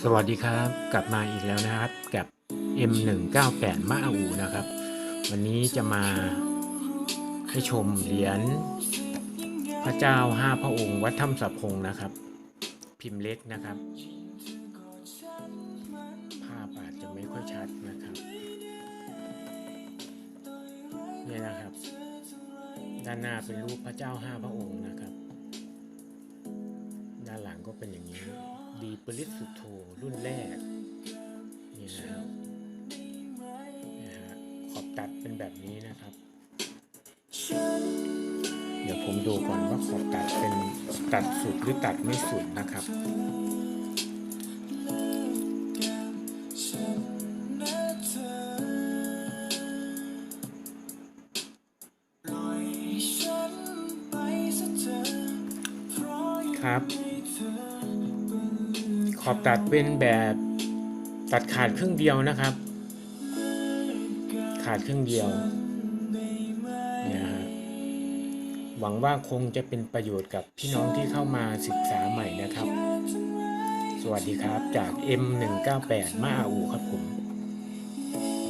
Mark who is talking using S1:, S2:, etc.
S1: สวัสดีครับ กลับมาอีกแล้วนะครับกับ M198 มาอาอูนะครับ วันนี้จะมาให้ชมเหรียญพระเจ้าห้าพระองค์ วัดถ้ำสับพงนะครับ พิมพ์เล็กนะครับ ภาพอาจจะไม่ค่อยชัดนะครับนี่นะครับ ด้านหน้าเป็นรูปพระเจ้าห้าพระองค์นะครับ ก็เป็นอย่างนี้ ดีปริสุทโธรุ่นแรกนี่นะครับนะฮะขอบตัดเป็นแบบนี้นะครับ เดี๋ยวผมดูก่อนว่าขอบตัดเป็นตัดสุดหรือตัดไม่สุดนะครับครับ ขอบตัดเป็นแบบตัดขาดครึ่งเดียวนะครับ ขาดครึ่งเดียวเนี่ยฮะหวังว่าคงจะเป็นประโยชน์กับพี่น้องที่เข้ามาศึกษาใหม่นะครับ สวัสดีครับจาก M198 มาอาอูครับผม